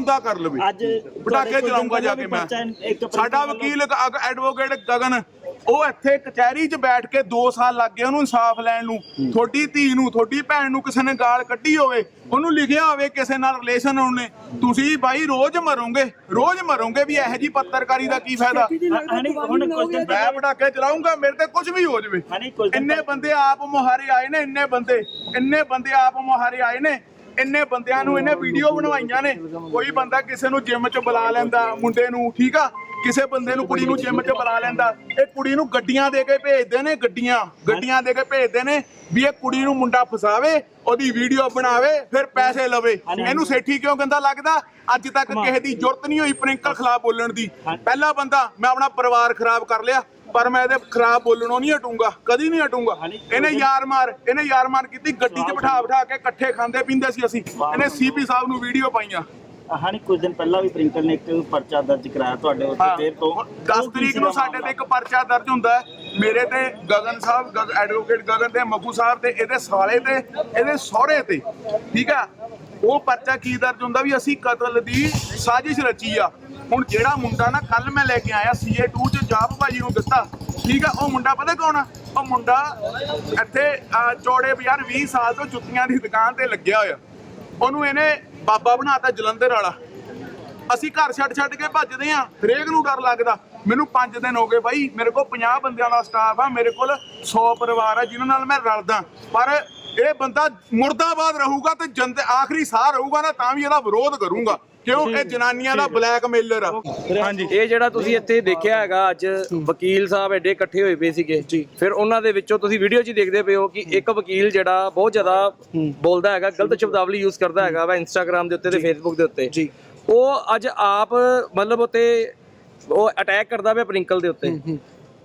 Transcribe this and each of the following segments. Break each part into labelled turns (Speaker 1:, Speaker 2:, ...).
Speaker 1: ਬੰਦਾ ਕਰ ਲਵੇ।
Speaker 2: ਅੱਜ
Speaker 1: ਪਟਾਕੇ ਚਲਾਉਂਗਾ ਜਾ ਕੇ ਮੈਂ। ਸਾਡਾ ਵਕੀਲ ਐਡਵੋਕੇਟ ਗਗਨ ਉਹ ਇੱਥੇ ਕਚਹਿਰੀ 'ਚ ਬੈਠ ਕੇ 2 ਸਾਲ ਲੱਗ ਗਏ ਉਹਨੂੰ ਇਨਸਾਫ ਲੈਣ ਨੂੰ। ਤੁਹਾਡੀ ਧੀ ਨੂੰ ਤੁਹਾਡੀ ਭੈਣ ਨੂੰ ਕਿਸੇ ਨੇ ਗਾਲ ਕੱਢੀ ਹੋਵੇ ਉਹਨੂੰ ਲਿਖਿਆ ਹੋਵੇ ਕਿਸੇ ਨਾਲ ਰਿਲੇਸ਼ਨ ਉਹਨੇ। ਤੁਸੀਂ ਬਾਈ ਰੋਜ਼ ਮਰੋਗੇ ਰੋਜ਼ ਮਰੋਗੇ ਵੀ ਇਹੋ ਜੀ ਪੱਤਰਕਾਰੀ ਦਾ ਕੀ ਫਾਇਦਾ? ਮੈਂ ਪਟਾਕੇ ਚਲਾਉਂਗਾ ਮੇਰੇ ਤੇ ਕੁਝ ਵੀ ਹੋ ਜਾਵੇ। ਇੰਨੇ ਬੰਦੇ ਆਪ ਮੁਹਾਰੇ ਆਏ ਨੇ ਇੰਨੇ ਬੰਦੇ ਇੰਨੇ ਬੰਦੇ ਆਪ ਮੁਹਾਰੇ ਆਏ ਨੇ ਇੰਨੇ ਬੰਦਿਆਂ ਨੂੰ ਇਹਨੇ ਵੀਡੀਓ ਬਣਵਾਈਆਂ ਨੇ ਕੋਈ ਬੰਦਾ ਕਿਸੇ ਨੂੰ ਜਿਮ 'ਚ ਬੁਲਾ ਲੈਂਦਾ ਮੁੰਡੇ ਨੂੰ ਠੀਕ ਆ? ਕਿਸੇ ਬੰਦੇ ਨੂੰ ਕੁੜੀ ਨੂੰ ਜਿਮ 'ਚ ਬੁਲਾ ਲੈਂਦਾ। ਇਹ ਕੁੜੀ ਨੂੰ ਗੱਡੀਆਂ ਦੇ ਕੇ ਭੇਜਦੇ ਨੇ ਗੱਡੀਆਂ ਗੱਡੀਆਂ ਦੇ ਕੇ ਭੇਜਦੇ ਨੇ ਵੀ ਇਹ ਕੁੜੀ ਨੂੰ ਮੁੰਡਾ ਫਸਾਵੇ ਉਹਦੀ ਵੀਡੀਓ ਬਣਾਵੇ ਫਿਰ ਪੈਸੇ ਲਵੇ। ਇਹਨੂੰ ਸੇਠੀ ਕਿਉਂ ਗੰਦਾ ਲੱਗਦਾ? ਅੱਜ ਤੱਕ ਕਿਸੇ ਦੀ ਜ਼ਰੂਰਤ ਨਹੀਂ ਹੋਈ ਪ੍ਰਿੰਕਲ ਖਿਲਾਫ ਬੋਲਣ ਦੀ। ਪਹਿਲਾ ਬੰਦਾ ਮੈਂ ਆਪਣਾ ਪਰਿਵਾਰ ਖਰਾਬ ਕਰ ਲਿਆ। ਪਰ ਮੈਂ ਇਹਦੇ ਖਰਾਬ ਬੋਲਣੋਂ ਨਹੀਂ ਹਟੂੰਗਾ ਕਦੀ ਨਹੀਂ ਹਟੂੰਗਾ। ਇਹਨੇ ਯਾਰ ਮਾਰ ਇਹਨੇ ਯਾਰ ਮਾਰ ਕੀਤੀ ਗੱਡੀ 'ਚ ਬਿਠਾ ਬਿਠਾ ਕੇ ਇਕੱਠੇ ਖਾਂਦੇ ਪੀਂਦੇ ਸੀ ਅਸੀਂ। ਇਹਨੇ ਸੀਪੀ ਸਾਹਿਬ ਨੂੰ ਵੀਡੀਓ ਪਾਈਆਂ।
Speaker 2: ਹਣੀ ਕੁਝ ਦਿਨ ਪਹਿਲਾਂ ਵੀ ਪ੍ਰਿੰਕਲ ਨੇ ਇੱਕ ਪਰਚਾ ਦਰਜ ਕਰਾਇਆ ਤੁਹਾਡੇ ਉੱਤੇ। ਫਿਰ ਤੋਂ।
Speaker 1: 10 ਤਰੀਕ ਨੂੰ ਸਾਡੇ ਤੇ ਇੱਕ ਪਰਚਾ ਦਰਜ ਹੁੰਦਾ ਮੇਰੇ ਤੇ ਗਗਨ ਸਾਹਿਬ ਐਡਵੋਕੇਟ ਗਗਨ ਤੇ ਮੱਗੂ ਸਾਹਿਬ ਤੇ ਇਹਦੇ ਸਾਲੇ ਤੇ ਇਹਦੇ ਸਹੁਰੇ ਤੇ ਠੀਕ ਆ? ਉਹ ਪਰਚਾ ਕੀ ਦਰਜ ਹੁੰਦਾ ਵੀ ਅਸੀਂ ਕਤਲ ਦੀ ਸਾਜ਼ਿਸ਼ ਰਚੀ ਆ? ਹੁਣ ਜਿਹੜਾ ਮੁੰਡਾ ਨਾ ਕੱਲ ਮੈਂ ਲੈ ਕੇ ਆਇਆ ਸੀਏ2 ਚ ਜਾਪ ਭਾਜੀ ਨੂੰ ਦਿੱਤਾ ਠੀਕ ਆ ਉਹ ਮੁੰਡਾ ਪਤਾ ਕੌਣ ਆ? ਉਹ ਮੁੰਡਾ ਇੱਥੇ ਅਹ, ਚੌੜੇ ਬਾਜ਼ਾਰ 20 ਸਾਲ ਤੋਂ ਜੁੱਤੀਆਂ ਦੀ ਦੁਕਾਨ ਤੇ ਲੱਗਿਆ ਹੋਇਆ। ਉਹਨੂੰ ਇਹਨੇ ਬਾਬਾ ਬਣਾਤਾ ਜਲੰਧਰ ਵਾਲਾ। ਅਸੀਂ ਘਰ ਛੱਡ ਛੱਡ ਕੇ ਭੱਜਦੇ ਆ ਹਰੇਕ ਨੂੰ ਡਰ ਲੱਗਦਾ। ਮੈਨੂੰ 5 ਦਿਨ ਹੋ ਗਏ ਬਾਈ ਮੇਰੇ ਕੋਲ 50 ਬੰਦਿਆਂ ਦਾ ਸਟਾਫ ਆ ਮੇਰੇ ਕੋਲ 100 ਪਰਿਵਾਰ ਆ ਜਿਨ੍ਹਾਂ ਨਾਲ ਮੈਂ ਰਲਦਾ। ਪਰ ਇਹ ਬੰਦਾ ਮੁਰਦਾਬਾਦ ਰਹੂਗਾ ਤੇ ਜੰਦ ਆਖਰੀ ਸਾਹ ਰਹੂਗਾ ਨਾ ਤਾਂ ਵੀ ਇਹਦਾ ਵਿਰੋਧ ਕਰੂੰਗਾ। ਕਿਉਂ? ਇਹ ਜਨਾਨੀਆਂ ਦਾ ਬਲੈਕਮੇਲਰ ਆ।
Speaker 3: ਹਾਂਜੀ। ਇਹ ਜਿਹੜਾ ਤੁਸੀਂ ਇੱਥੇ ਦੇਖਿਆ ਹੈਗਾ ਅੱਜ ਵਕੀਲ ਸਾਹਿਬ ਐਡੇ ਇਕੱਠੇ ਹੋਏ ਪਏ ਸੀਗੇ। ਫਿਰ ਉਹਨਾਂ ਦੇ ਵਿੱਚੋਂ ਤੁਸੀਂ ਵੀਡੀਓ 'ਚ ਹੀ ਦੇਖਦੇ ਪਏ ਹੋ ਕਿ ਇੱਕ ਵਕੀਲ ਜਿਹੜਾ ਬਹੁਤ ਜ਼ਿਆਦਾ ਬੋਲਦਾ ਹੈਗਾ ਗਲਤ ਸ਼ਬਦਾਵਲੀ ਯੂਜ਼ ਕਰਦਾ ਹੈਗਾ ਵਾ ਇੰਸਟਾਗ੍ਰam ਦੇ ਉੱਤੇ ਤੇ ਫੇਸਬੁੱਕ ਦੇ ਉੱਤੇ। ਜੀ। ਉਹ ਅੱਜ ਆਪ ਮਤਲਬ ਉੱਤੇ ਉਹ ਅਟੈਕ ਕਰਦਾ ਪਿਆ ਪ੍ਰਿੰਕਲ ਦੇ ਉੱਤੇ।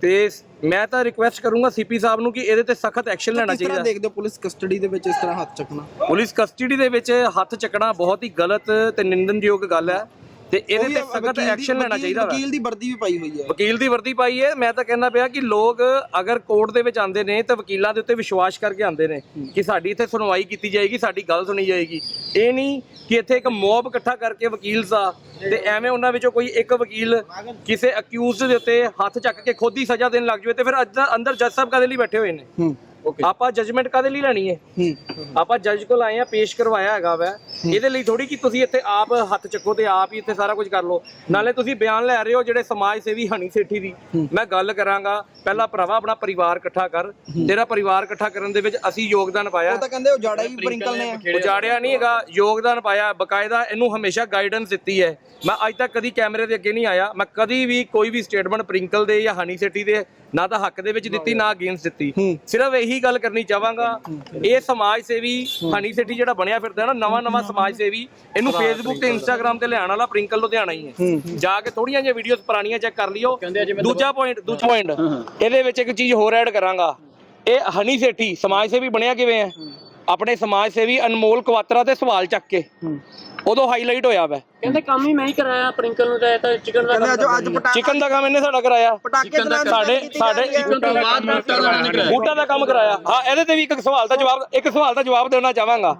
Speaker 3: ਤੇ ਮੈਂ ਤਾਂ ਰਿਕੁਐਸਟ ਕਰੂੰਗਾ ਸੀਪੀ ਸਾਹਿਬ ਨੂੰ ਕਿ ਇਹਦੇ ਤੇ ਸਖਤ ਐਕਸ਼ਨ ਲੈਣਾ
Speaker 4: ਕਿਸ ਤਰ੍ਹਾਂ
Speaker 3: ਚਾਹੀਦਾ।
Speaker 4: ਦੇਖਦੇ ਹੋ ਪੁਲਿਸ ਕਸਟਡੀ ਦੇ ਵਿੱਚ ਇਸ ਤਰ੍ਹਾਂ ਹੱਥ ਚੱਕਣਾ?
Speaker 3: ਪੁਲਿਸ ਕਸਟਡੀ ਦੇ ਵਿੱਚ ਹੱਥ ਚੱਕਣਾ ਬਹੁਤ ਹੀ ਗਲਤ ਤੇ ਨਿੰਦਨਯੋਗ ਗੱਲ ਹੈ। ਤੇ ਇਹਦੇ ਤੇ ਸਖਤ ਐਕਸ਼ਨ ਲੈਣਾ ਚਾਹੀਦਾ ਵਾ।
Speaker 4: ਵਕੀਲ ਦੀ ਵਰਦੀ ਵੀ ਪਾਈ ਹੋਈ ਹੈ
Speaker 3: ਵਕੀਲ ਦੀ ਵਰਦੀ ਪਾਈ ਹੈ ਮੈਂ ਤਾਂ ਕਹਿੰਦਾ ਪਿਆ ਕਿ ਲੋਕ ਅਗਰ ਕੋਰਟ ਦੇ ਵਿੱਚ ਆਉਂਦੇ ਨੇ ਤਾਂ ਵਕੀਲਾਂ ਦੇ ਉੱਤੇ ਵਿਸ਼ਵਾਸ ਕਰਕੇ ਆਉਂਦੇ ਨੇ ਕਿ ਸਾਡੀ ਇੱਥੇ ਸੁਣਵਾਈ ਕੀਤੀ ਜਾਏਗੀ ਸਾਡੀ ਗੱਲ ਸੁਣੀ ਜਾਏਗੀ। ਇਹ ਨਹੀਂ ਕਿ ਇੱਥੇ ਇੱਕ ਮੌਬ ਇਕੱਠਾ ਕਰਕੇ ਵਕੀਲ ਸਾ ਤੇ ਐਵੇਂ ਉਹਨਾਂ ਵਿੱਚੋਂ ਕੋਈ ਇੱਕ ਵਕੀਲ ਕਿਸੇ ਅਕਿਊਜ਼ਡ ਦੇ ਉੱਤੇ ਹੱਥ ਚੱਕ ਕੇ ਖੁਦ ਹੀ ਸਜ਼ਾ ਦੇਣ ਲੱਗ ਜਾਵੇ ਤੇ ਫਿਰ ਅੰਦਰ ਜੱਜ ਸਾਹਿਬ ਕਾਦੇ ਲਈ ਬੈਠੇ ਹੋਏ ਨੇ?
Speaker 4: ਹੂੰ।
Speaker 3: ਆਪਾਂ ਜਜਮੈਂਟ ਕਾਦੇ ਲਈ ਲੈਣੀ ਹੈ?
Speaker 4: ਹੂੰ।
Speaker 3: ਆਪਾਂ ਜੱਜ ਕੋਲ ਆਏ ਆ ਪੇਸ਼ ਕਰਵਾਇਆ ਹੈਗਾ ਵੈ। ਇਹਦੇ ਲਈ ਥੋੜੀ ਕਿ ਤੁਸੀਂ ਇੱਥੇ ਆਪ ਹੱਥ ਚੱਕੋ ਤੇ ਆਪ ਹੀ ਇੱਥੇ ਸਾਰਾ ਕੁਝ ਕਰ ਲਓ। ਨਾਲੇ ਤੁਸੀਂ ਬਿਆਨ ਲੈ ਰਹੇ ਹੋ ਜਿਹੜੇ ਸਮਾਜ ਸੇਵੀ ਹਣੀ ਸੇਠੀ ਦੀ। ਮੈਂ ਗੱਲ ਕਰਾਂਗਾ ਪਹਿਲਾਂ ਭਰਾਵਾ ਆਪਣਾ ਪਰਿਵਾਰ ਇਕੱਠਾ ਕਰ। ਤੇਰਾ ਪਰਿਵਾਰ ਇਕੱਠਾ ਕਰਨ ਦੇ ਵਿੱਚ ਅਸੀਂ ਯੋਗਦਾਨ ਪਾਇਆ।
Speaker 4: ਉਹ ਤਾਂ ਕਹਿੰਦੇ ਉਜਾੜਾ ਹੀ ਪ੍ਰਿੰਕਲ ਨੇ।
Speaker 3: ਉਜਾੜਿਆ ਨਹੀਂ ਹੈਗਾ ਯੋਗਦਾਨ ਪਾਇਆ। ਬਕਾਇਦਾ ਇਹਨੂੰ ਹਮੇਸ਼ਾ ਗਾਈਡੈਂਸ ਦਿੱਤੀ ਹੈ। ਮੈਂ ਅੱਜ ਤੱਕ ਕਦੀ ਕੈਮਰੇ ਦੇ ਅੱਗੇ ਨਹੀਂ ਆਇਆ। ਮੈਂ ਕਦੀ ਵੀ ਕੋਈ ਵੀ ਸਟੇਟਮੈਂਟ ਪ੍ਰਿੰਕਲ ਦੇ ਜਾਂ ਹਨੀ ਸਿਟੀ ਦੇ ਨਾ ਤਾਂ ਹੱਕ ਦੇ ਵਿੱਚ ਦਿੱਤੀ ਨਾ ਅਗੇਂਸਟ ਦਿੱਤੀ। ਸਿਰਫ ਇਹੀ ਗੱਲ ਕਰਨੀ ਚਾਹਾਂਗਾ ਇਹ ਸਮਾਜ ਸੇਵੀ ਹਨੀ ਸਿਟੀ ਜਿਹੜਾ ਬਣਿਆ ਫਿਰਦਾ ਨਾ ਨਵਾਂ ਨਵਾਂ ਸਮਾਜ ਸੇਵੀ ਇਹਨੂੰ ਫੇਸਬੁੱਕ ਤੇ ਇੰਸਟਾਗ੍ਰam ਤੇ ਲਿਆਉਣ ਵਾਲਾ ਪ੍ਰਿੰਕਲ ਲੁਧਿਆਣਾ ਹੀ ਹੈ। ਜਾ ਕੇ ਥੋੜੀਆਂ ਜਿਹੀਆਂ ਵੀਡੀਓਜ਼ ਪੁਰਾਣੀਆਂ ਚੈੱਕ ਕਰ ਲਿਓ। ਦੂਜਾ ਪੁਆਇੰਟ ਦੂਜਾ ਪੁਆਇੰਟ ਇਹਦੇ ਵਿੱਚ ਇੱਕ ਚੀਜ਼ ਹੋਰ ਐਡ ਕਰਾਂਗਾ। ਇਹ ਹਨੀ ਸੇਠੀ ਸਮਾਜ ਸੇਵੀ ਬਣਿਆ ਕਿਵੇਂ ਹੈ? ਆਪਣੇ ਸਮਾਜ ਸੇਵੀ ਅਨਮੋਲ ਕੁਆਤਰਾ ਤੇ ਸਵਾਲ ਚੱਕ ਕੇ। ਉਦੋਂ ਹਾਈਲਾਈਟ ਹੋਇਆ ਵੈ।
Speaker 5: ਕਹਿੰਦੇ ਕੰਮ ਹੀ ਮੈਂ ਹੀ ਕਰਾਇਆ ਪ੍ਰਿੰਕਲ ਨੂੰ ਤਾਂ ਚਿਕਨ ਦਾ
Speaker 4: ਕਹਿੰਦੇ ਅੱਜ ਅੱਜ ਪਟਾਕੇ
Speaker 3: ਚਿਕਨ ਦਾ ਕੰਮ ਇਹਨੇ ਸਾਡਾ ਕਰਾਇਆ।
Speaker 4: ਪਟਾਕੇ ਚਲਾਉਣ
Speaker 3: ਸਾਡੇ ਸਾਡੇ ਬੂਟਾ ਦਾ ਕੰਮ ਕਰਾਇਆ। ਹਾਂ ਇਹਦੇ ਤੇ ਵੀ ਇੱਕ ਸਵਾਲ ਦਾ ਜਵਾਬ ਇੱਕ ਸਵਾਲ ਦਾ ਜਵਾਬ ਦੇਣਾ ਚਾਹਾਂਗਾ।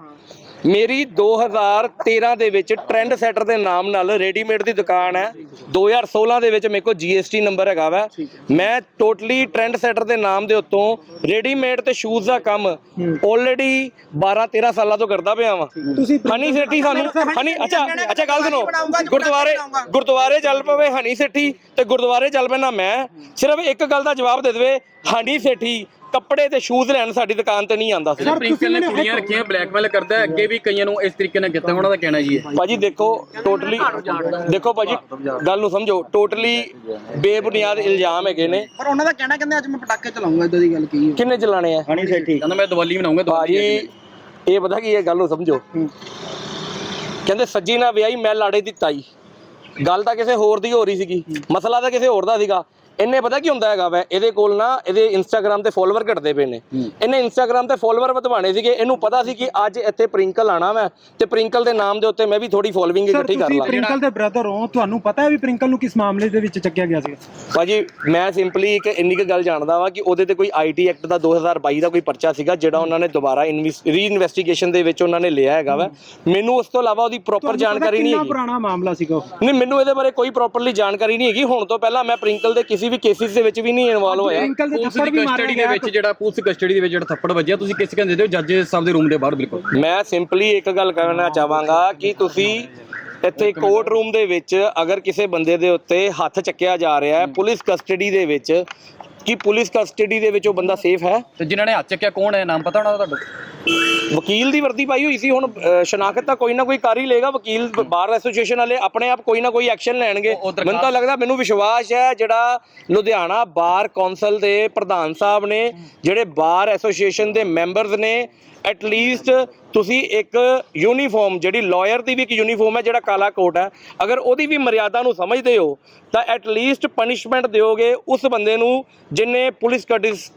Speaker 3: ਮੇਰੀ 2013 ਦੇ ਵਿੱਚ ਟ੍ਰੈਂਡ ਸੈਟਰ ਦੇ ਨਾਮ ਨਾਲ ਰੈਡੀਮੇਡ ਦੀ ਦੁਕਾਨ ਹੈ। 2016 ਦੇ ਵਿੱਚ ਮੇਰੇ ਕੋਲ GST ਨੰਬਰ ਹੈਗਾ ਵਾ। ਮੈਂ ਟੋਟਲੀ ਟ੍ਰੈਂਡ ਸੈਟਰ ਦੇ ਨਾਮ ਦੇ ਉੱਤੋਂ ਰੈਡੀਮੇਡ ਤੇ ਸ਼ੂਜ਼ ਦਾ ਕੰਮ ਆਲਰੇਡੀ 12 13 ਸਾਲਾਂ ਤੋਂ ਕਰਦਾ ਪਿਆ ਵਾਂ। ਹਨੀ ਸੇਠੀ ਸਾਨੂੰ ਹਨੀ ਅੱਛਾ ਅੱਛਾ ਗੱਲ ਸੁਣੋ। ਗੁਰਦੁਆਰੇ ਗੁਰਦੁਆਰੇ ਚੱਲ ਪਵੇ ਹਨੀ ਸੇਠੀ ਤੇ ਗੁਰਦੁਆਰੇ ਚੱਲ ਪੈਣਾ ਮੈਂ। ਸਿਰਫ ਇੱਕ ਗੱਲ ਦਾ ਜਵਾਬ ਦੇ ਦੇਵੇ ਹਨੀ ਸੇਠੀ ਕੱਪੜੇ ਤੇ ਸ਼ੂਜ਼ ਲੈਣ ਸਾਡੀ ਦੁਕਾਨ ਤੇ ਨਹੀਂ ਆਂਦਾ ਸੀ।
Speaker 6: ਪ੍ਰਿੰਕਲ ਨੇ ਕੁੜੀਆਂ ਰੱਖੀਆਂ ਬਲੈਕਮੇਲ ਕਰਦਾ ਹੈ, ਅੱਗੇ ਵੀ ਕਈਆਂ ਨੂੰ ਇਸ ਤਰੀਕੇ ਨਾਲ ਕੀਤਾ ਉਹਨਾਂ ਦਾ ਕਹਿਣਾ ਜੀ
Speaker 3: ਭਾਜੀ ਦੇਖੋ ਟੋਟਲੀ ਦੇਖੋ ਭਾਜੀ ਗੱਲ ਨੂੰ ਸਮਝੋ ਟੋਟਲੀ ਬੇਬੁਨਿਆਦ ਇਲਜ਼ਾਮ ਹੈਗੇ ਨੇ।
Speaker 4: ਪਰ ਉਹਨਾਂ ਦਾ ਕਹਿਣਾ ਕਹਿੰਦੇ ਅੱਜ ਮੈਂ ਪਟਾਕੇ ਚਲਾਉਂਗਾ ਇਦਾਂ ਦੀ ਗੱਲ ਕਹੀ
Speaker 3: ਕਿੰਨੇ ਚਲਾਣੇ ਆ?
Speaker 2: ਹਣੀ ਸੇਠੀ।
Speaker 6: ਕਹਿੰਦਾ ਮੈਂ ਦੀਵਾਲੀ ਮਨਾਉਂਗਾ ਦੀਵਾਲੀ
Speaker 3: ਭਾਜੀ ਇਹ ਪਤਾ ਕੀ ਇਹ ਗੱਲ ਨੂੰ ਸਮਝੋ। ਕਹਿੰਦੇ ਸੱਜੀ ਨਾ ਵਿਆਹੀ ਮੈਂ ਲਾੜੇ ਦੀ ਤਾਈ। ਗੱਲ ਤਾਂ ਕਿਸੇ ਹੋਰ ਦੀ ਹੋ ਰਹੀ ਸੀਗੀ। ਮਸਲਾ ਤਾਂ ਕਿਸੇ ਹੋਰ ਦਾ ਸੀਗਾ। ਇਹਨੇ ਪਤਾ ਕੀ ਹੁੰਦਾ ਹੈਗਾ ਵੈ ਇਹਦੇ ਕੋਲ ਨਾ ਇਹਦੇ ਇੰਸਟਾਗ੍ਰam ਤੇ ਫੋਲੋਅਰ ਘਟਦੇ ਪਏ ਨੇ। ਇਹਨੇ ਇੰਸਟਾਗ੍ਰam ਤੇ ਫੋਲੋਅਰ ਵਧਵਾਣੇ ਸੀਗੇ ਇਹਨੂੰ ਪਤਾ ਸੀ ਕਿ ਅੱਜ ਇੱਥੇ ਪ੍ਰਿੰਕਲ ਆਣਾ ਮੈਂ ਤੇ ਪ੍ਰਿੰਕਲ ਦੇ ਨਾਮ ਦੇ ਉੱਤੇ ਮੈਂ ਵੀ ਥੋੜੀ ਫੋਲੋਇੰਗ ਇਕੱਠੀ ਕਰ
Speaker 7: ਤੁਸੀਂ
Speaker 3: ਲਾਂ
Speaker 7: ਪ੍ਰਿੰਕਲ ਦੇ ਬ੍ਰਦਰ ਹੋ ਤੁਹਾਨੂੰ ਪਤਾ ਹੈ ਵੀ ਪ੍ਰਿੰਕਲ ਨੂੰ ਕਿਸ ਮਾਮਲੇ ਦੇ ਵਿੱਚ ਚੱਕਿਆ ਗਿਆ ਸੀ
Speaker 3: ਭਾਜੀ ਮੈਂ ਸਿੰਪਲੀ ਇੱਕ ਇੰਨੀ ਕੁ ਗੱਲ ਜਾਣਦਾ ਵਾਂ ਕਿ ਉਹਦੇ ਤੇ ਕੋਈ ਆਈਟੀ ਐਕਟ ਦਾ 2022 ਦਾ ਕੋਈ ਪਰਚਾ ਸੀਗਾ ਜਿਹੜਾ ਉਹਨਾਂ ਨੇ ਦੁਬਾਰਾ ਰੀਇਨਵੈਸਟੀਗੇਸ਼ਨ ਦੇ ਵਿੱਚ ਉਹਨਾਂ ਨੇ ਲਿਆ ਹੈਗਾ ਵਾ। ਮੈਨੂੰ ਉਸ ਤੋਂ ਇਲਾਵਾ ਉਹਦੀ ਪ੍ਰੋਪਰ ਜਾਣਕਾਰੀ ਨਹੀਂ
Speaker 7: ਕਿੰਨਾ
Speaker 3: ਹੈਗੀ।
Speaker 7: ਪੁਰਾਣਾ ਮਾਮਲਾ ਸੀਗਾ
Speaker 3: ਨਹੀਂ ਮੈਨੂੰ ਇਹਦੇ ਬਾਰੇ ਕੋਈ ਪ੍ਰੋਪਰਲੀ ਜਾਣਕਾਰੀ ਨਹੀਂ ਹੈਗੀ। ਹੁਣ ਤੋਂ ਪਹਿਲਾਂ ਮੈਂ ਪ੍ਰਿੰਕਲ ਦੇ ਕਿਸੇ ਵੀ ਕੇਸਿਸ ਦੇ ਵਿੱਚ ਵੀ ਨਹੀਂ ਇਨਵੋਲਵ ਹੋਇਆ
Speaker 7: ਪ੍ਰਿੰਕਲ ਦੇ
Speaker 6: ਪੁਲਿਸ
Speaker 7: ਥੱਪੜ
Speaker 6: ਦੀ
Speaker 7: ਵੀ ਮਾਰਿਆ
Speaker 6: ਕਸਟਡੀ ਦੇ
Speaker 7: ਗਿਆ
Speaker 6: ਵਿੱਚ ਜਿਹੜਾ ਪੁਲਿਸ ਕਸਟਡੀ ਦੇ ਵਿੱਚ ਜਿਹੜਾ ਥੱਪੜ ਵੱਜਿਆ ਤੁਸੀਂ ਕਿਸ ਕਹਿੰਦੇ ਹੋ? ਜੱਜ ਸਾਹਿਬ ਦੇ ਰੂਮ ਦੇ ਬਾਹਰ ਬਿਲਕੁਲ।
Speaker 3: ਮੈਂ ਸਿੰਪਲੀ ਇੱਕ ਗੱਲ ਕਹਿਣਾ ਚਾਹਾਂਗਾ ਕਿ ਤੁਸੀਂ ਇੱਥੇ ਕੋਰਟ ਰੂਮ ਦੇ ਵਿੱਚ ਅਗਰ ਕਿਸੇ ਬੰਦੇ ਦੇ ਉੱਤੇ ਹੱਥ ਚੱਕਿਆ ਜਾ ਰਿਹਾ ਹੈ ਪੁਲਿਸ ਕਸਟਡੀ ਦੇ ਵਿੱਚ ਕੀ ਪੁਲਿਸ ਕਸਟਡੀ ਦੇ ਵਿੱਚ ਉਹ ਬੰਦਾ ਸੇਫ ਹੈ?
Speaker 6: ਤੇ ਜਿਨ੍ਹਾਂ ਨੇ ਹੱਥ ਚੱਕਿਆ ਕੌਣ ਹੈ? ਨਾਮ ਪਤਾ ਉਹਨਾਂ ਦਾ ਤੁਹਾਨੂੰ
Speaker 3: ਵਕੀਲ ਦੀ ਵਰਦੀ ਪਾਈ ਹੋਈ ਸੀ ਹੁਣ ਸ਼ਨਾਖਤ ਤਾਂ ਕੋਈ ਨਾ ਕੋਈ ਕਰ ਹੀ ਲੇਗਾ ਵਕੀਲ ਬਾਰ ਐਸੋਸੀਏਸ਼ਨ ਵਾਲੇ ਆਪਣੇ ਆਪ ਕੋਈ ਨਾ ਕੋਈ ਐਕਸ਼ਨ ਲੈਣਗੇ।
Speaker 6: ਉਹ- ਉਹ ਦਰਖਾਸਤ-
Speaker 3: ਮੈਨੂੰ ਤਾਂ ਲੱਗਦਾ ਮੈਨੂੰ ਵਿਸ਼ਵਾਸ ਹੈ ਜਿਹੜਾ ਲੁਧਿਆਣਾ ਬਾਰ ਕੌਂਸਲ ਦੇ ਪ੍ਰਧਾਨ ਸਾਹਿਬ ਨੇ ਜਿਹੜੇ ਬਾਰ ਐਸੋਸੀਏਸ਼ਨ ਦੇ ਮੈਂਬਰਸ ਨੇ ਐਟ ਲੀਸਟ ਤੁਸੀਂ ਇੱਕ ਯੂਨੀਫਾਰਮ ਜਿਹੜੀ ਲਾਇਰ ਦੀ ਵੀ ਇੱਕ ਯੂਨੀਫਾਰਮ ਹੈ ਜਿਹੜਾ ਕਾਲਾ ਕੋਟ ਹੈ ਅਗਰ ਉਹਦੀ ਵੀ ਮਰਿਆਦਾ ਨੂੰ ਸਮਝਦੇ ਹੋ ਤਾਂ ਐਟ ਲੀਸਟ ਪਨਿਸ਼ਮੈਂਟ ਦਿਓਗੇ ਉਸ ਬੰਦੇ ਨੂੰ ਜਿਨੇ ਪੁਲਿਸ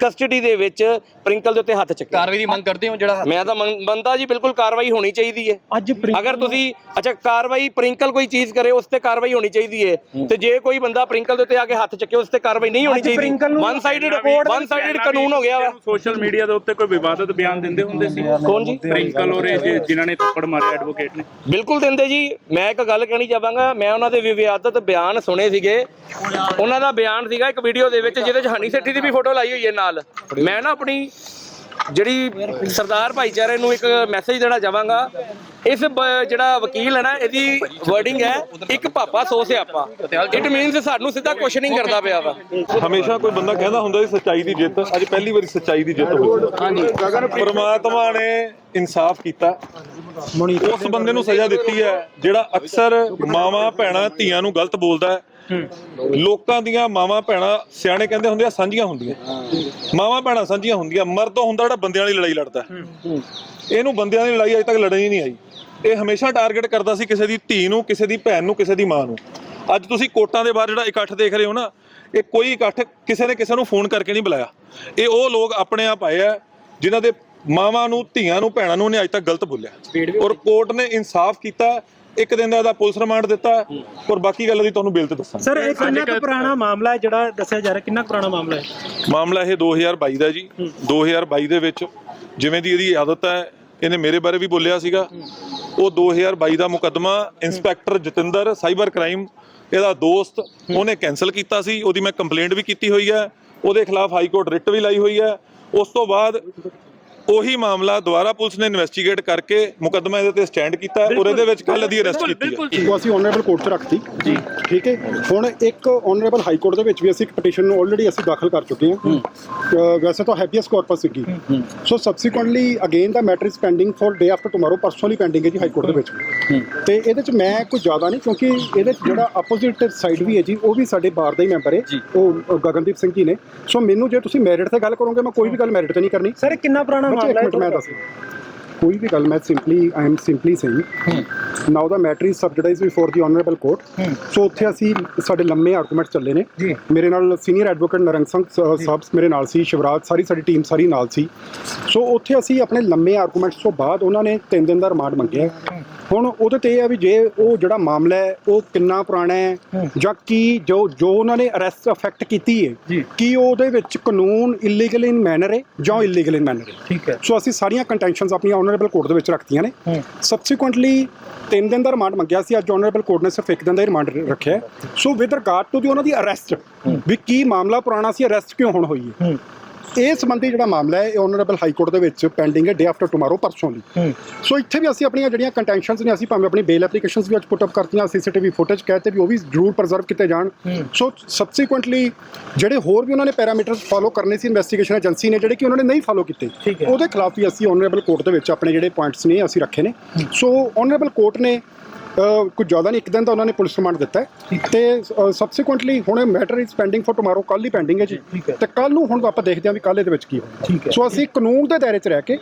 Speaker 3: ਕਸਟਡੀ ਦੇ ਵਿੱਚ ਪ੍ਰਿੰਕਲ ਦੇ ਉੱਤੇ ਹੱਥ ਚੱਕਿਆ।
Speaker 6: ਕਾਰਵਾਈ ਦੀ ਮੰਗ ਕਰਦੇ ਹੋ ਜਿਹੜਾ
Speaker 3: ਮੈਂ ਤਾਂ ਮੰਨਦਾ ਜੀ ਬਿਲਕੁਲ ਕਾਰਵਾਈ ਹੋਣੀ ਚਾਹੀਦੀ ਹੈ।
Speaker 7: ਅੱਜ
Speaker 3: ਅਗਰ ਤੁਸੀਂ ਅੱਛਾ ਕਾਰਵਾਈ ਪ੍ਰਿੰਕਲ ਕੋਈ ਚੀਜ਼ ਕਰੇ ਉਸ ਤੇ ਕਾਰਵਾਈ ਹੋਣੀ ਚਾਹੀਦੀ ਹੈ। ਤੇ ਜੇ ਕੋਈ ਬੰਦਾ ਪ੍ਰਿੰਕਲ ਦੇ ਉੱਤੇ ਆ ਕੇ ਹੱਥ ਚੱਕੇ ਉਸ ਤੇ ਕਾਰਵਾਈ ਨਹੀਂ ਹੋਣੀ ਚਾਹੀਦੀ। ਵਨ ਸਾਈਡਡ ਵਨ ਸਾਈਡਡ ਕਾਨੂੰਨ ਹੋ ਗਿਆ। ਵਾ
Speaker 8: ਸੋਸ਼ਲ ਮੀਡੀਆ ਦੇ ਉੱਤੇ ਕੋਈ ਵਿਵਾਦਤ ਬਿਆਨ ਦਿੰਦੇ ਹੁੰਦੇ ਸੀ?
Speaker 3: ਕੌਣ ਜੀ?
Speaker 8: ਪ੍ਰਿੰਕਲ ਔਰ ਇਹ ਜਿ- ਜਿਨ੍ਹਾਂ ਨੇ ਥੱਪੜ ਮਾਰੇ ਐਡਵੋਕੇਟ ਨੇ।
Speaker 3: ਬਿਲਕੁਲ ਦਿੰਦੇ ਜੀ। ਮੈਂ ਇੱਕ ਗੱਲ ਕਹਿਣੀ ਚਾਹਾਂਗਾ। ਮੈਂ ਉਹਨਾਂ ਦੇ ਵਿਵਾਦਤ ਬਿਆਨ ਸੁਣੇ ਸੀਗੇ। ਉਹਨਾਂ ਦਾ ਬਿਆਨ ਸੀਗਾ ਇੱਕ ਵੀਡੀਓ ਦੇ ਵਿੱਚ ਜਿਹਦੇ ਚ ਹਨੀ ਸੇਠੀ ਦੀ ਵੀ ਫੋਟੋ ਲਾਈ ਹੋਈ ਹੈ ਨਾਲ। ਮੈਂ ਨਾ ਆਪਣੀ ਜਿਹੜੀ ਸਰਦਾਰ ਭਾਈਚਾਰੇ ਨੂੰ ਇੱਕ ਮੈਸੇਜ ਦੇਣਾ ਚਾਹਾਂਗਾ ਇਸ ਜਿਹੜਾ ਵਕੀਲ ਹੈ ਨਾ ਇਹਦੀ ਵਰਡਿੰਗ ਹੈ ਇੱਕ ਪਾਪਾ ਸੋ ਸਿਆਪਾ। ਇਟ ਮੀਨਸ ਸਾਨੂੰ ਸਿੱਧਾ ਕੁਐਸਚਨਿੰਗ ਕਰਦਾ ਪਿਆ ਵਾ।
Speaker 9: ਹਮੇਸ਼ਾ ਕੋਈ ਬੰਦਾ ਕਹਿੰਦਾ ਹੁੰਦਾ ਸੀ ਸੱਚਾਈ ਦੀ ਜਿੱਤ। ਅੱਜ ਪਹਿਲੀ ਵਾਰੀ ਸੱਚਾਈ ਦੀ ਜਿੱਤ ਹੋਈ ਹਾਂਜੀ। ਪਰਮਾਤਮਾ ਨੇ ਇਨਸਾਫ ਕੀਤਾ। ਉਸ ਬੰਦੇ ਨੂੰ ਸਜ਼ਾ ਦਿੱਤੀ ਹੈ ਜਿਹੜਾ ਅਕਸਰ ਮਾਵਾਂ ਭੈਣਾਂ ਧੀਆਂ ਨੂੰ ਗਲਤ ਬੋਲਦਾ ਹੈ। ਲੋਕਾਂ ਦੀਆਂ ਮਾਵਾਂ ਭੈਣਾਂ ਸਿਆਣੇ ਕਹਿੰਦੇ ਹੁੰਦੇ ਆ ਸਾਂਝੀਆਂ ਹੁੰਦੀਆਂ। ਮਾਵਾਂ ਭੈਣਾਂ ਸਾਂਝੀਆਂ ਹੁੰਦੀਆਂ। ਮਰਦ ਹੁੰਦਾ ਜਿਹੜਾ ਬੰਦਿਆਂ ਵਾਲੀ ਲੜਾਈ ਲੜਦਾ। ਇਹਨੂੰ ਬੰਦਿਆਂ ਦੀ ਲੜਾਈ ਅਜੇ ਤੱਕ ਲੜਨੀ ਨਹੀਂ ਆਈ। ਇਹ ਹਮੇਸ਼ਾ ਟਾਰਗੇਟ ਕਰਦਾ ਸੀ ਕਿਸੇ ਦੀ ਧੀ ਨੂੰ ਕਿਸੇ ਦੀ ਭੈਣ ਨੂੰ ਕਿਸੇ ਦੀ ਮਾਂ ਨੂੰ। ਅੱਜ ਤੁਸੀਂ ਕੋਟਾਂ ਦੇ ਬਾਹਰ ਜਿਹੜਾ ਇਕੱਠ ਦੇਖ ਰਹੇ ਹੋ ਨਾ ਇਹ ਕੋਈ ਇਕੱਠ ਕਿਸੇ ਨੇ ਕਿਸੇ ਨੂੰ ਫੋਨ ਕਰਕੇ ਨਹੀਂ ਬੁਲਾਇਆ। ਇਹ ਉਹ ਲੋਕ ਆਪਣੇ ਆਪ ਆਏ ਆ ਜਿਨ੍ਹਾਂ ਦੇ ਮਾਵਾਂ ਨੂੰ ਧੀਆਂ ਨੂੰ ਭੈਣਾਂ ਨੂੰ ਉਹਨੇ ਅੱਜ ਤੱਕ ਗਲਤ ਬੋਲਿਆ। ਔਰ ਕੋਰਟ ਨੇ ਇਨਸਾਫ ਕੀਤਾ। ਇੱਕ ਦਿਨ ਦਾ ਇਹਦਾ ਪੁਲਿਸ ਰਿਮਾਂਡ ਦਿੱਤਾ ਔਰ ਬਾਕੀ ਗੱਲ ਦੀ ਤੁਹਾਨੂੰ ਬਿਲ ਤੇ ਦੱਸਾਂਗੇ।
Speaker 7: ਸਰ ਇਹ ਕਿੰਨਾ ਕੁ ਪੁਰਾਣਾ ਮਾਮਲਾ ਹੈ ਜਿਹੜਾ ਦੱਸਿਆ ਜਾ ਰਿਹਾ? ਕਿੰਨਾ ਕੁ ਪੁਰਾਣਾ ਮਾਮਲਾ ਹੈ?
Speaker 9: ਮਾਮਲਾ ਇਹ 2022 ਦਾ ਜੀ। 2022 ਦੇ ਵਿੱਚ ਜਿਵੇਂ ਦੀ ਇਹਦੀ ਆਦਤ ਹੈ ਇਹਨੇ ਮੇਰੇ ਬਾਰੇ ਵੀ ਬੋਲਿਆ ਸੀਗਾ। ਉਹ 2022 ਦਾ ਮੁਕੱਦਮਾ ਇੰਸਪੈਕਟਰ ਜਤਿੰਦਰ ਸਾਈਬਰ ਕ੍ਰਾਈਮ ਇਹਦਾ ਦੋਸਤ ਉਹਨੇ ਕੈਨਸਲ ਕੀਤਾ ਸੀ। ਉਹਦੀ ਮੈਂ ਕੰਪਲੇਂਟ ਵੀ ਕੀਤੀ ਹੋਈ ਹੈ। ਉਹਦੇ ਖਿਲਾਫ ਹਾਈ ਕੋਰਟ ਰਿਟ ਵੀ ਲਾਈ ਹੋਈ ਹੈ। ਉਸ ਤੋਂ ਬਾਅਦ ਉਹੀ ਮਾਮਲਾ ਦੁਬਾਰਾ ਪੁਲਿਸ ਨੇ ਇਨਵੈਸਟੀਗੇਟ ਕਰਕੇ ਮੁਕੱਦਮਾ ਇਹਦੇ ਤੇ ਸਟੈਂਡ ਕੀਤਾ ਔਰ ਇਹਦੇ ਵਿੱਚ ਕੱਲ ਦੀ ਅਰੈਸਟ ਕੀਤੀ ਹੈ
Speaker 10: ਉਹ ਅਸੀਂ ਆਨਰੇਬਲ ਕੋਰਟ 'ਚ ਰੱਖਤੀ। ਜੀ। ਠੀਕ ਹੈ? ਹੁਣ ਇੱਕ ਆਨਰੇਬਲ ਹਾਈ ਕੋਰਟ ਦੇ ਵਿੱਚ ਵੀ ਅਸੀਂ ਇੱਕ ਪਟੀਸ਼ਨ ਨੂੰ ਆਲਰੇਡੀ ਅਸੀਂ ਦਾਖਲ ਕਰ ਚੁੱਕੇ ਹਾਂ। ਵੈਸੇ ਤਾਂ ਹੈਪੀਐਸ ਕਾਰਪਸ ਸੀਗੀ। So subsequently again the matter is pending for day after tomorrow personally pending ਹੈ ਜੀ ਹਾਈ ਕੋਰਟ ਦੇ ਵਿੱਚ। ਤੇ ਇਹਦੇ 'ਚ ਮੈਂ ਕੁਝ ਜ਼ਿਆਦਾ ਨਹੀਂ ਕਿਉਂਕਿ ਇਹਦੇ 'ਚ ਜਿਹੜਾ ਆਪੋਜ਼ਿਟ ਸਾਈਡ ਵੀ ਹੈ ਜੀ ਉਹ ਵੀ ਸਾਡੇ ਬਾਰ ਦਾ ਹੀ ਮੈਂਬਰ ਹੈ। ਉਹ ਗਗਨਦੀਪ ਸਿੰਘ ਜੀ ਨੇ। ਸੋ ਮੈਨੂੰ ਜੇ ਤੁਸੀਂ ਮੈਰਿਟ ਤੇ ਗੱਲ ਕਰੋਗੇ ਮੈਂ ਕੋਈ ਵੀ ਗੱਲ ਮੈਰਿਟ ਤੇ ਨਹੀਂ ਕਰਨੀ।
Speaker 7: ਸਰ ਕਿੰਨਾ ਪੁਰਾਣਾ
Speaker 10: ਬੱਚੇ ਇੱਕ ਮਿੰਟ ਮੈਂ
Speaker 7: ਹੈ
Speaker 10: ਦੱਸ ਕੋਈ ਵੀ ਗੱਲ ਮੈਂ simply I am simply saying now the matter is subjudice before the honourable court so ਉੱਥੇ ਅਸੀਂ ਸਾਡੇ ਲੰਮੇ ਆਰਗੂਮੈਂਟ ਚੱਲੇ ਨੇ। ਮੇਰੇ ਨਾਲ ਸੀਨੀਅਰ ਐਡਵੋਕੇਟ ਨਰੰਗ ਸਿੰਘ ਸਾਹਿਬ ਮੇਰੇ ਨਾਲ ਸੀ ਸ਼ਿਵਰਾਜ ਸਾਰੀ ਸਾਡੀ ਟੀਮ ਸਾਰੀ ਨਾਲ ਸੀ। ਸੋ ਉੱਥੇ ਅਸੀਂ ਆਪਣੇ ਲੰਮੇ ਆਰਗੂਮੈਂਟਸ ਤੋਂ ਬਾਅਦ ਉਹਨਾਂ ਨੇ 3 ਦਿਨ ਦਾ ਰਿਮਾਂਡ ਮੰਗਿਆ। ਹੁਣ ਉਹਦੇ ਤੇ ਇਹ ਆ ਵੀ ਜੇ ਉਹ ਜਿਹੜਾ ਮਾਮਲਾ ਹੈ ਉਹ ਕਿੰਨਾ ਪੁਰਾਣਾ ਹੈ ਜਾਂ ਕੀ ਜੋ ਜੋ ਉਹਨਾਂ ਨੇ ਅਰੈਸਟ ਅਫੈਕਟ ਕੀਤੀ ਹੈ ਕੀ ਉਹਦੇ ਵਿੱਚ ਕਾਨੂੰਨ ਇਲੀਗਲ ਇਨ ਮੈਨਰ ਹੈ ਜਾਂ ਇਲੀਗਲ ਇਨ ਮੈਨਰ ਹੈ?
Speaker 7: ਠੀਕ ਹੈ।
Speaker 10: ਸੋ ਅਸੀਂ ਸਾਰੀਆਂ ਕੰਟੈਂਸ਼ਨਸ ਆਪਣੀਆਂ ਆਨਰੇਬਲ ਕੋਰਟ ਦੇ ਵਿੱਚ ਰੱਖਤੀਆਂ ਨੇ। ਸਬਸੀਕੁਐਂਟਲੀ ਤਿੰਨ ਦਿਨ ਦਾ ਰਿਮਾਂਡ ਮੰਗਿਆ ਸੀ। ਅੱਜ ਆਨਰੇਬਲ ਕੋਰਟ ਨੇ ਸਿਰਫ ਇੱਕ ਦਿਨ ਦਾ ਹੀ ਰਿਮਾਂਡ ਰੱਖਿਆ। So with regard to the ਉਹਨਾਂ ਦੀ ਅਰੈਸਟ ਵੀ ਕੀ ਮਾਮਲਾ ਪੁਰਾਣਾ ਸੀ ਅਰੈਸਟ ਕਿਉਂ ਹੁਣ ਹੋਈ ਹੈ। ਇਹ ਸੰਬੰਧੀ ਜਿਹੜਾ ਮਾਮਲਾ ਹੈ ਇਹ ਆਨਰੇਬਲ ਹਾਈ ਕੋਰਟ ਦੇ ਵਿੱਚ ਪੈਂਡਿੰਗ ਹੈ ਡੇ ਆਫਟਰ ਟੁਮਾਰੋ ਪਰਸੋਂ ਦੀ ਸੋ ਇੱਥੇ ਵੀ ਅਸੀਂ ਆਪਣੀਆਂ ਜਿਹੜੀਆਂ ਕੰਟੈਂਸ਼ਨਸ ਨੇ ਅਸੀਂ ਭਾਵੇਂ ਆਪਣੀ ਬੇਲ ਐਪਲੀਕੇਸ਼ਨਸ ਵੀ ਅੱਜ ਪੁੱਟ ਅਪ ਕਰਤੀਆਂ ਸੀਸੀਟੀਵੀ ਫੁਟੇਜ ਕਹਤੇ ਵੀ ਉਹ ਵੀ ਜ਼ਰੂਰ ਪ੍ਰੀਜ਼ਰਵ ਕੀਤੇ ਜਾਣ। ਸੋ ਸਬਸੀਕੁਐਂਟਲੀ ਜਿਹੜੇ ਹੋਰ ਵੀ ਉਹਨਾਂ ਨੇ ਪੈਰਾਮੀਟਰਸ ਫਾਲੋ ਕਰਨੇ ਸੀ ਇਨਵੈਸਟੀਗੇਸ਼ਨ ਏਜੰਸੀ ਨੇ ਜਿਹੜੇ ਕਿ ਉਹਨਾਂ ਨੇ ਨਹੀਂ ਫਾਲੋ ਕੀਤੇ ਉਹਦੇ ਖਿਲਾਫ ਵੀ ਅਸੀਂ ਆਨਰੇਬਲ ਕੋਰਟ ਦੇ ਵਿੱਚ ਆਪਣੇ ਜਿਹੜੇ ਪੁਆਇੰਟਸ ਨੇ ਅਸੀਂ ਰੱਖੇ ਨੇ। ਸੋ ਆਨਰੇਬਲ ਕੋਰਟ ਨੇ ਕੁਝ ਜ਼ਿਆਦਾ ਨਹੀਂ ਇੱਕ ਦਿਨ ਦਾ ਉਹਨਾਂ ਨੇ ਪੁਲਿਸ ਰਿਮਾਂਡ ਦਿੱਤਾ ਹੈ। ਤੇ ਸਬਸੀਕੁਐਂਟਲੀ ਹੁਣ matter is pending for tomorrow ਕੱਲ ਹੀ ਪੈਂਡਿੰਗ ਹੈ ਜੀ। ਤੇ ਕੱਲ ਨੂੰ ਹੁਣ ਆਪਾਂ ਦੇਖਦੇ ਹਾਂ ਵੀ ਕੱਲ ਇਹਦੇ ਵਿੱਚ ਕੀ ਹੋਣਾ ਸੋ ਅਸੀਂ ਕਾਨੂੰਨ ਦੇ ਦਾਇਰੇ 'ਚ ਰਹਿ ਕੇ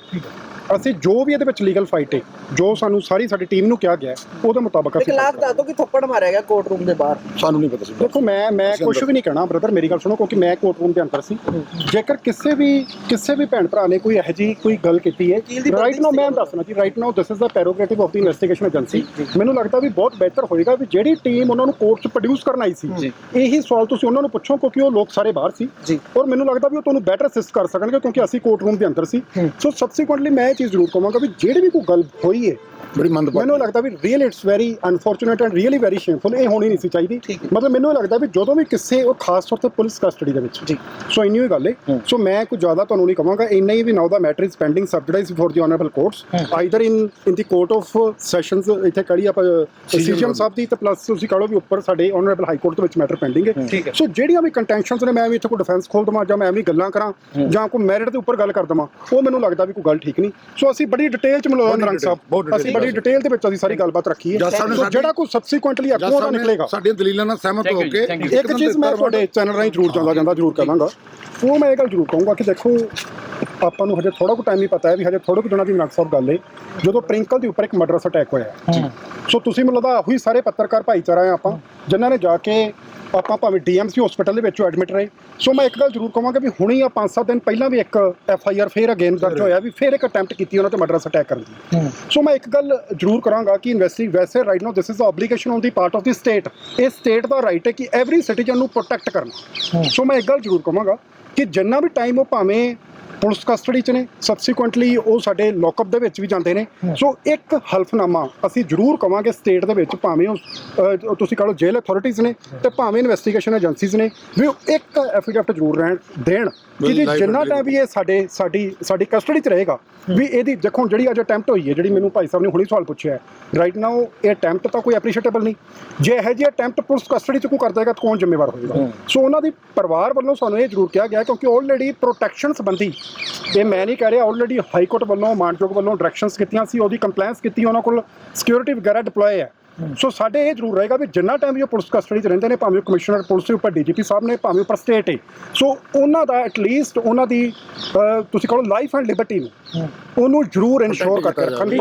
Speaker 10: ਅਸੀਂ ਜੋ ਵੀ ਇਹਦੇ ਵਿੱਚ ਲੀਗਲ ਫਾਈਟ ਹੈ ਜੋ ਸਾਨੂੰ ਸਾਰੀ ਸਾਡੀ ਟੀਮ ਨੂੰ ਕਿਹਾ ਗਿਆ ਹੈ, ਉਹਦੇ ਮੁਤਾਬਕ ਅਸੀਂ
Speaker 4: ਲਾਸਟ ਦੱਸ ਦੋ ਕਿ ਥੱਪੜ ਮਾਰਿਆ ਗਿਆ ਕੋਰਟ ਰੂਮ ਦੇ ਬਾਹਰ।
Speaker 10: ਸਾਨੂੰ ਨਹੀਂ ਪਤਾ ਸੀ। ਦੇਖੋ ਮੈਂ ਮੈਂ ਕੁਝ ਵੀ ਨਹੀਂ ਕਹਿਣਾ ਬ੍ਰਦਰ ਮੇਰੀ ਗੱਲ ਸੁਣੋ ਕਿਉਂਕਿ ਮੈਂ ਕੋਰਟ ਰੂਮ ਦੇ ਅੰਦਰ ਸੀ। ਜੇਕਰ ਕਿਸੇ ਵੀ ਕਿਸੇ ਵੀ ਭੈਣ ਭਰਾ ਨੇ ਕੋਈ ਇਹੋ ਜਿਹੀ ਕੋਈ ਗੱਲ ਕੀਤੀ ਹੈ
Speaker 4: ਵਕੀਲ ਦੀ
Speaker 10: ਰਾਈਟ ਨਾਓ ਮੈਂ ਦੱਸਣਾ ji right now this is the prerogative of the investigation agency ਮੈਨੂੰ ਲੱਗਦਾ ਵੀ ਬਹੁਤ ਬਿਹਤਰ ਹੋਏਗਾ ਵੀ ਜਿਹੜੀ ਟੀਮ ਉਹਨਾਂ ਨੂੰ ਕੋਰਟ 'ਚ ਪ੍ਰੋਡਿਊਸ ਕਰਨ ਆਈ ਸੀ ਇਹੀ ਸਵਾਲ ਤੁਸੀਂ ਉਹਨਾਂ ਨੂੰ ਪੁੱਛੋ ਕਿਉਂਕਿ ਉਹ ਲੋਕ ਸਾਰੇ ਬਾਹਰ ਸੀ।
Speaker 4: ਜੀ।
Speaker 10: ਔਰ ਮੈਨੂੰ ਲੱਗਦਾ ਵੀ ਉਹ ਤੁਹਾਨੂੰ ਬੈਟਰ ਅਸਿਸਟ ਕਰ ਸਕਣਗੇ ਕਿਉਂਕਿ ਅਸੀਂ ਕੋਰਟ ਰੂਮ ਦੇ ਅੰਦਰ ਸੀ। ਸੋ ਸਬਸੀਕੁਐਂਟਲੀ ਮੈਂ ਇਹ ਚੀਜ਼ ਜ਼ਰੂਰ ਕਹਾਂਗਾ ਵੀ ਜਿਹੜੀ ਵੀ ਕੋਈ ਗੱਲ ਹੋਈ ਹੈ
Speaker 11: ਬੜੀ ਮੰਦਭਾਗੀ।
Speaker 10: ਮੈਨੂੰ ਲੱਗਦਾ ਵੀ real it's very unfortunate and really very shameful ਇਹ ਹੋਣੀ ਨਹੀਂ ਸੀ ਚਾਹੀਦੀ। ਮਤਲਬ ਮੈਨੂੰ ਲੱਗਦਾ ਵੀ ਜਦੋਂ ਵੀ ਕਿਸੇ ਉਹ ਖਾਸ ਤੌਰ ਤੇ ਪੁਲਿਸ ਕਸਟਡੀ ਦੇ ਵਿੱਚ। ਸੋ ਇੰਨੀ ਹੀ ਗੱਲ ਹੈ। ਸੋ ਮੈਂ ਕੁਝ ਜ਼ਿਆਦਾ ਤੁਹਾਨੂੰ ਨਹੀਂ ਕਹਾਂਗਾ ਇੰਨਾ ਹੀ ਵੀ now the matter is pending subjudice before the honourable courts either in in the court of sessions ਇੱਥੇ ਕੜੀ ਆਪਾਂ ਸੀਜੀਐਮ ਸਾਹਿਬ ਦੀ ਤੇ ਪਲੱਸ ਤੁਸੀਂ ਕਹੋ ਵੀ ਉੱਪਰ ਸਾਡੇ ਆਨਰੇਬਲ ਹਾਈ ਕੋਰਟ ਦੇ ਵਿੱਚ ਮੈਟਰ ਪੈਂਡਿੰਗ ਹੈ। ਸੋ ਜਿਹੜੀਆਂ ਵੀ ਕੰਟੈਂਸ਼ਨਸ ਨੇ ਮੈਂ ਵੀ ਇੱਥੇ ਕੋਈ ਡਿਫੈਂਸ ਖੋਲ ਦਵਾਂ ਜਾਂ ਮੈਂ ਵੀ ਗੱਲਾਂ ਕਰਾਂ ਜਾਂ ਕੋਈ ਮੈਰਿਟ ਦੇ ਉੱਪਰ ਗੱਲ ਕਰ ਦਵਾਂ ਉਹ ਮੈਨੂੰ ਲੱਗਦਾ ਵੀ ਕੋਈ ਗੱਲ ਠੀਕ ਨਹੀਂ। ਸੋ ਅਸੀਂ ਬੜੀ ਡਿਟੇਲ ਚ ਮਿਲਾਇਆ ਨਰੰਗ ਸਾਹਿਬ। ਅਸੀਂ ਬੜੀ ਡਿਟੇਲ ਦੇ ਵਿੱਚ ਅਸੀਂ ਸਾਰੀ ਗੱਲਬਾਤ ਰੱਖੀ ਹੈ। ਸੋ ਜਿਹੜਾ ਕੋਈ ਸਬਸੀਕੁਐਂਟਲੀ ਅੱਗੋਂ ਉਹਦਾ ਨਿਕਲੇਗਾ
Speaker 11: ਸਾਡੀਆਂ ਦਲੀਲਾਂ ਨਾਲ ਸਹਿਮਤ ਹੋ ਕੇ
Speaker 10: ਇੱਕ ਚੀਜ਼ ਮੈਂ ਤੁਹਾਡੇ ਚੈਨਲ ਰਾਹੀਂ ਜ਼ਰੂਰ ਜਾਂਦਾ ਜਾਂਦਾ ਜ਼ਰੂਰ ਕਹਾਂਗਾ ਉਹ ਮੈਂ ਇਹ ਗੱਲ ਜ਼ਰੂਰ ਕਹੂੰਗਾ ਕਿ ਦੇਖੋ ਆਪਾਂ ਨੂੰ ਹਜੇ ਥੋੜਾ ਕੁ ਟਾਈਮ ਹੀ ਪਤਾ ਹੈ ਵੀ ਹਜੇ ਥੋੜੇ ਕੁ ਦਿਨਾਂ ਦੀ ਨਰਕ ਸਾਹਿਬ ਗੱਲ ਹੈ ਜਦੋਂ ਪ੍ਰਿੰਕਲ ਦੇ ਉੱਪਰ ਇੱਕ ਮਰਡਰਸ ਅਟੈਕ ਹੋਇਆ। ਸੋ ਤੁਸੀਂ ਮੈਨੂੰ ਲੱਗਦਾ ਉਹੀ ਸਾਰੇ ਪੱਤਰਕਾਰ ਭਾਈਚਾਰਾ ਆ ਆਪਾਂ ਜਿਨ੍ਹਾਂ ਨੇ ਜਾ ਕੇ ਆਪਾਂ ਭਾਵੇਂ ਡੀਐਮਸੀ ਹਸਪੀਟਲ ਦੇ ਵਿੱਚ ਐਡਮਿਟ ਰਹੇ। ਸੋ ਮੈਂ ਇੱਕ ਗੱਲ ਜ਼ਰੂਰ ਕਹਾਂਗਾ ਵੀ ਹੁਣੀ ਆ 5-7 ਦਿਨ ਪਹਿਲਾਂ ਵੀ ਇੱਕ ਐਫ ਆਈ ਆਰ ਫੇਰ ਅਗੇਨ ਦਰਜ ਹੋਇਆ ਵੀ ਫੇਰ ਇੱਕ ਅਟੈਂਪਟ ਕੀਤੀ ਉਹਨਾਂ ਤੇ ਮਰਡਰਸ ਅਟੈਕ ਕਰਨ ਦੀ। ਸੋ ਮੈਂ ਇੱਕ ਗੱਲ ਜ਼ਰੂਰ ਕਰਾਂਗਾ ਕਿ ਇਨਵੈਸਟੀ ਵੈਸੇ right now this is obligation on the part of the state ਇਹ ਸਟੇਟ ਦਾ ਰਾਈਟ ਹੈ ਕਿ ਐਵਰੀ ਸਿਟੀਜ਼ਨ ਨੂੰ ਪ੍ਰੋਟੈਕਟ ਕਰਨਾ। ਸੋ ਮੈਂ ਇੱਕ ਗੱਲ ਜ਼ਰੂਰ ਕਹਾਂਗਾ ਕਿ ਜਿੰਨਾ ਵੀ ਟਾਈਮ ਉਹ ਭਾਵੇਂ ਪੁਲਿਸ ਕਸਟਡੀ ਚ ਨੇ ਸਬਸੀਕੁਐਂਟਲੀ ਉਹ ਸਾਡੇ ਲੋਕਅਪ ਦੇ ਵਿੱਚ ਵੀ ਜਾਂਦੇ ਨੇ। ਸੋ ਇੱਕ ਹਲਫਨਾਮਾ ਅਸੀਂ ਜ਼ਰੂਰ ਕਵਾਂਗੇ ਸਟੇਟ ਦੇ ਵਿੱਚ ਭਾਵੇਂ ਉਹ ਤੁਸੀਂ ਕਹ ਜੇਲ੍ਹ ਅਥਾਰਟੀਜ਼ ਨੇ ਤੇ ਭਾਵੇਂ ਇਨਵੈਸਟੀਗੇਸ਼ਨ ਏਜੰਸੀਜ਼ ਨੇ ਵੀ ਇੱਕ ਐਫੀਡੈਵਿਟ ਜ਼ਰੂਰ ਰਹਿਣ ਦੇਣ। ਕਿ ਜੀ
Speaker 11: live
Speaker 10: ਜਿੰਨਾ ਟਾਈਮ ਵੀ ਇਹ ਸਾਡੇ ਸਾਡੀ ਸਾਡੀ ਕਸਟਡੀ 'ਚ ਰਹੇਗਾ ਵੀ ਇਹਦੀ ਦੇਖੋ ਜਿਹੜੀ ਅੱਜ ਅਟੈਂਪਟ ਹੋਈ ਹੈ ਜਿਹੜੀ ਮੈਨੂੰ ਭਾਈ ਸਾਹਿਬ ਨੇ ਹੁਣੀ ਸਵਾਲ ਪੁੱਛਿਆ ਰਾਈਟ ਨਾਓ ਇਹ ਅਟੈਂਪਟ ਤਾਂ ਕੋਈ ਐਪਰੀਸ਼ੀਏਟੇਬਲ ਨਹੀਂ। ਜੇ ਇਹ ਜੀ ਅਟੈਂਪਟ ਪੁਲਿਸ ਕਸਟਡੀ 'ਚ ਕੋਈ ਕਰ ਦੇਗਾ ਤਾਂ ਕੌਣ ਜ਼ਿੰਮੇਵਾਰ ਹੋਏਗਾ? ਸੋ ਉਹਨਾਂ ਦੀ ਪਰਿਵਾਰ ਵੱਲੋਂ ਸਾਨੂੰ ਇਹ ਜ਼ਰੂਰ ਕਿਹਾ ਗਿਆ ਕਿਉਂਕਿ ਆਲਰੇਡੀ ਪ੍ਰੋਟੈਕਸ਼ਨ ਸੰਬੰਧੀ ਇਹ ਮੈਂ ਨਹੀਂ ਕਹਿ ਰਿਹਾ ਆਲਰੇਡੀ ਹਾਈ ਕੋਰਟ ਵੱਲੋਂ ਮਾਨਯੋਗ ਵੱਲੋਂ ਡਾਇਰੈਕਸ਼ਨਸ ਕੀਤੀਆਂ ਸੀ ਉਹਦੀ ਕੰਪਲਾਈਂਸ ਕੀਤੀ ਉਹਨਾਂ ਕੋਲ ਸਿਕਿਉਰਿਟੀ ਵਗੈਰਾ ਡਿਪਲੋਏ ਹੈ। ਸੋ ਸਾਡੇ ਇਹ ਜ਼ਰੂਰ ਰਹੇਗਾ ਵੀ ਜਿੰਨਾ ਟਾਈਮ ਵੀ ਉਹ ਪੁਲਿਸ ਕਸਟਡੀ 'ਚ ਰਹਿੰਦੇ ਨੇ ਭਾਵੇਂ ਕਮਿਸ਼ਨਰ ਪੁਲਿਸ ਦੇ ਉੱਪਰ ਡੀਜੀਪੀ ਸਾਹਿਬ ਨੇ ਭਾਵੇਂ ਉੱਪਰ ਸਟੇਟ ਹੈ ਸੋ ਉਹਨਾਂ ਦਾ ਐਟਲੀਸਟ ਉਹਨਾਂ ਦੀ ਅਹ, ਤੁਸੀਂ ਕਹੋ ਲਾਈਫ ਐਂਡ ਲਿਬਰਟੀ ਨੂੰ ਉਹਨੂੰ ਜ਼ਰੂਰ ਇਨਸ਼ੋਰ ਕਰਕੇ ਰੱਖਣ ਦੀ